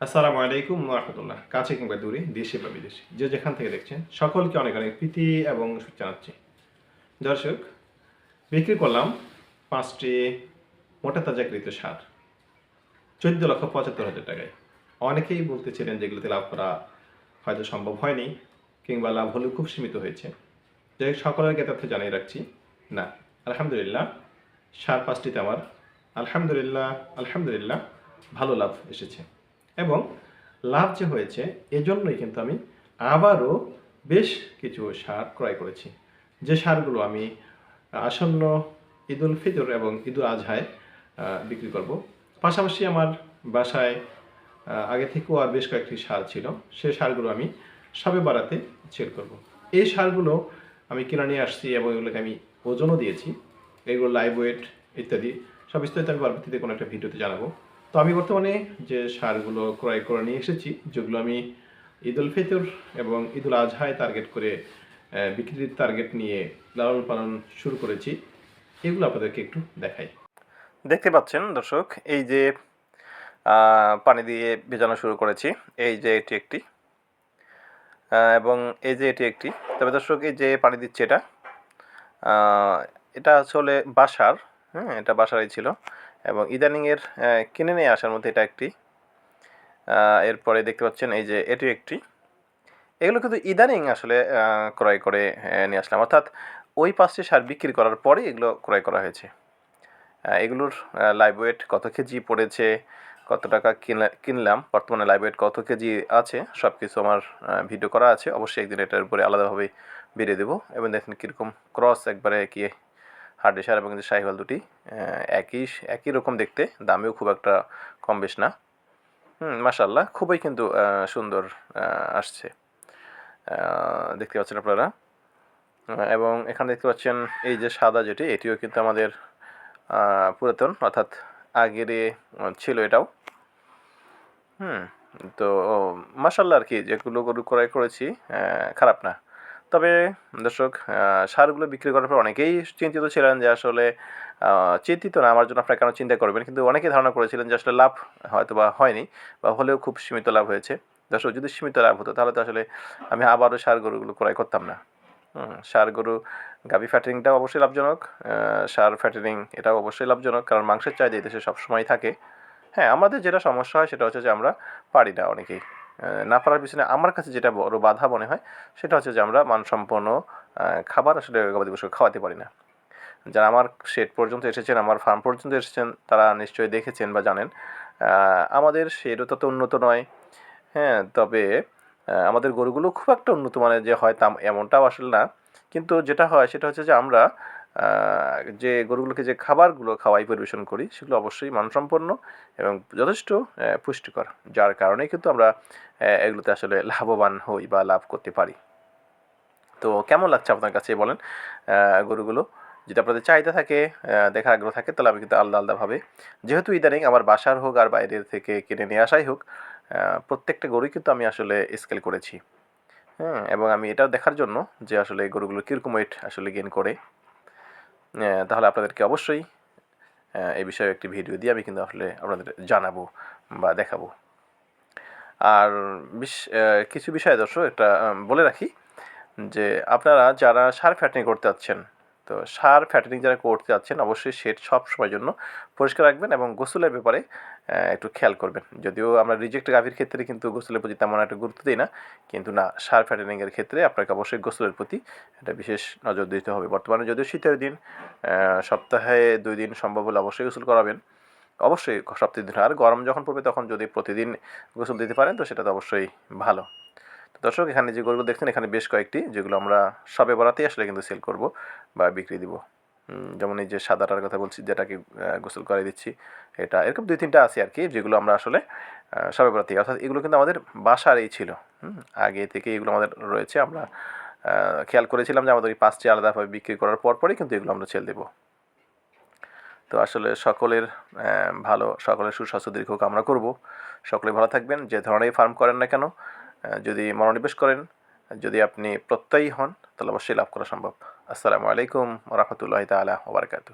আসসালামু আলাইকুম রহমতুল্লাহ। কাছে কিংবা দূরে, দেশে বা বিদেশে, যে যেখান থেকে দেখছেন, সকলকে অনেক অনেক প্রীতি এবং জানাচ্ছি। দর্শক, বিক্রি করলাম পাঁচটি মোটা তাজাকৃত সার। চোদ্দ লক্ষ পঁচাত্তর হাজার টাকায়। অনেকেই বলতেছিলেন যেগুলোতে লাভ করা হয়তো সম্ভব হয়নি কিংবা লাভ হলেও খুব সীমিত হয়েছে। যাই সকলের তথ্য জানিয়ে রাখছি, না, আলহামদুলিল্লাহ, সার পাঁচটিতে আমার আলহামদুলিল্লাহ আলহামদুলিল্লাহ ভালো লাভ এসেছে। এবং লাভ যে হয়েছে, এজন্যই কিন্তু আমি আবারও বেশ কিছু সার ক্রয় করেছি। যে সারগুলো আমি আসন্ন ঈদুল ফিতর এবং ঈদুল আজহায় বিক্রি করব। পাশাপাশি আমার বাসায় আগে থেকেও আর বেশ কয়েকটি সার ছিল। সে সারগুলো আমি সবে বাড়াতে সেল করব। এই সারগুলো আমি কিনে নিয়ে আসছি এবং এগুলোকে আমি ওজনও দিয়েছি। এগুলো লাইভ ওয়েট ইত্যাদি, সব বিস্তারিত আমি পরবর্তীতে কোনো একটা ভিডিওতে জানাব। তো আমি বর্তমানে যে সারগুলো ক্রয় করে নিয়ে এসেছি, যেগুলো আমি ঈদ উল ফিতর এবং ঈদ উল আজহায় টার্গেট করে বিক্রির টার্গেট নিয়ে লালন পালন শুরু করেছি, এগুলো আপনাদেরকে একটু দেখাই। দেখতে পাচ্ছেন দর্শক, এই যে পানি দিয়ে ভেজানো শুরু করেছি, এই যে এটি একটি। এবং এই যে এটি একটি, তবে দর্শক, এই যে পানি দিচ্ছে এটা এটা আসলে বাসার হ্যাঁ এটা বাসারই ছিল। এবং ইদানিংয়ের কিনে নিয়ে আসার মধ্যে এটা একটি। এরপরে দেখতে পাচ্ছেন এই যে এটি একটি। এগুলো কিন্তু ইদানিং আসলে ক্রয় করে নিয়ে আসলাম। অর্থাৎ ওই পাঁচটি সার বিক্রি করার পরে এগুলো ক্রয় করা হয়েছে। এগুলোর লাইভ ওয়েট কত কেজি পড়েছে, কত টাকা কিনলা- কিনলাম, বর্তমানে লাইভ ওয়েট কত কেজি আছে সব কিছু আমার ভিডিও করা আছে। অবশ্যই একদিন এটার উপরে আলাদাভাবে বেরিয়ে দেবো। এবং দেখেন কীরকম ক্রস একবারে কি হার্ডে সার এবং শাহিওয়াল দুটি একই একই রকম দেখতে, দামেও খুব একটা কম বেশ না। হুম মাসাল্লাহ খুবই কিন্তু সুন্দর আসছে। দেখতে পাচ্ছেন আপনারা। এবং এখানে দেখতে পাচ্ছেন এই যে সাদা যেটি, এটিও কিন্তু আমাদের পুরাতন, অর্থাৎ আগের ছিল এটাও। হুম, তো মাসাল্লাহ আর কি, যেগুলো গরু ক্রয় করেছি খারাপ না। তবে দর্শক সারগুলো বিক্রি করার পর অনেকেই চিন্তিত ছিলেন যে আসলে চিন্তিত না, আমার জন্য আপনারা কেন চিন্তা করবেন? কিন্তু অনেকেই ধারণা করেছিলেন যে আসলে লাভ হয়তো বা হয়নি বা হলেও খুব সীমিত লাভ হয়েছে। দর্শক, যদি সীমিত লাভ হতো তাহলে তো আসলে আমি আবারও সার গরুগুলো ক্রয় করতাম না। সার গরু গাভি ফ্যাটারিংটাও অবশ্যই লাভজনক সার ফ্যাটারিং এটাও অবশ্যই লাভজনক, কারণ মাংসের চাহিদা দেশে সবসময় থাকে। হ্যাঁ আমাদের যেটা সমস্যা হয় সেটা হচ্ছে যে আমরা পারি না অনেকেই। না পারার পিছনে আমার কাছে যেটা বড় বাধা মনে হয়, সেটা হচ্ছে যে আমরা মানসম্পন্ন খাবার আসলে গবাদি পশুকে খাওয়াতে পারি না। যারা আমার শেড পর্যন্ত এসেছেন, আমার ফার্ম পর্যন্ত এসেছেন, তারা নিশ্চয়ই দেখেছেন বা জানেন আমাদের শেডও তত উন্নত নয়। হ্যাঁ তবে আমাদের গরুগুলো খুব একটা উন্নত মানের যে হয় তা এমনটাও আসলে না। কিন্তু যেটা হয়, সেটা হচ্ছে যে আমরা যে গরুগুলোকে যে খাবারগুলো খাওয়াই, পরিবেশন করি, সেগুলো অবশ্যই মানসম্পন্ন এবং যথেষ্ট পুষ্টিকর, যার কারণে কিন্তু আমরা এগুলোতে আসলে লাভবান হই বা লাভ করতে পারি। তো কেমন লাগছে আপনার কাছে বলেন গরুগুলো? যদি আপনাদের চাহিদা থাকে দেখার আগ্রহ থাকে, তাহলে আমি কিন্তু আলাদা আলাদাভাবে, যেহেতু ইদানিং আমার বাসার হোক আর বাইরের থেকে কিনে নিয়ে আসাই হোক প্রত্যেকটা গরুই কিন্তু আমি আসলে স্কেল করেছি। হ্যাঁ এবং আমি এটাও দেখার জন্য যে আসলে গরুগুলো কীরকম ওয়েট আসলে গেন করে। তাহলে আপনাদেরকে অবশ্যই এই বিষয়ে একটি ভিডিও দিয়ে আমি কিন্তু আসলে আপনাদের জানাব বা দেখাবো। আর কিছু বিষয় দর্শক, একটা বলে রাখি যে আপনারা যারা সার ফ্যাটনিং করতে যাচ্ছেন তো সার ফ্যাটনিং যারা করতে যাচ্ছেন অবশ্যই সেট সব সময়ের জন্য পরিষ্কার রাখবেন এবং গোসলের ব্যাপারে একটু খেয়াল করবেন। যদিও আমরা রিজেক্ট গাভীর ক্ষেত্রে কিন্তু গোসলের প্রতি তেমন একটা গুরুত্ব দিই না, কিন্তু না, সার ফ্যাটেনিংয়ের ক্ষেত্রে আপনাকে অবশ্যই গোসলের প্রতি একটা বিশেষ নজর দিতে হবে। বর্তমানে যদিও শীতের দিন সপ্তাহে দুই দিন সম্ভব হলে অবশ্যই গোসল করাবেন। অবশ্যই সপ্তাহে দিন। আর গরম যখন পড়বে তখন যদি প্রতিদিন গোসল দিতে পারেন, তো সেটা তো অবশ্যই ভালো। তো দর্শক, এখানে যে গরুগুলো দেখছেন, এখানে বেশ কয়েকটি, যেগুলো আমরা সবে বরাতেই আসলে কিন্তু সেল করব বা বিক্রি দিব। যেমন এই যে সাদাটার কথা বলছি যেটাকে গোসল করে দিচ্ছি এটা এরকম দুই তিনটা আছে আর কি যেগুলো আমরা আসলে সবে অর্থাৎ এগুলো কিন্তু আমাদের বাসারই ছিল হুম, আগে থেকে এগুলো আমাদের রয়েছে। আমরা খেয়াল করেছিলাম যে আমাদের এই পাঁচটি আলাদাভাবে বিক্রি করার পর পরই কিন্তু এগুলো আমরা ছেল দেবো। তো আসলে সকলের ভালো সকলের সুস্বাস্থ্য দীর্ঘ কামনা করব। সকলে ভালো থাকবেন যে ধরনের ফার্ম করেন না কেন যদি মনোনিবেশ করেন যদি আপনি প্রত্যয়ী হন তাহলে অবশ্যই লাভ করা সম্ভব। আসসালামু আলাইকুম রহমতুল্লাহ তালা ওবরাকাতু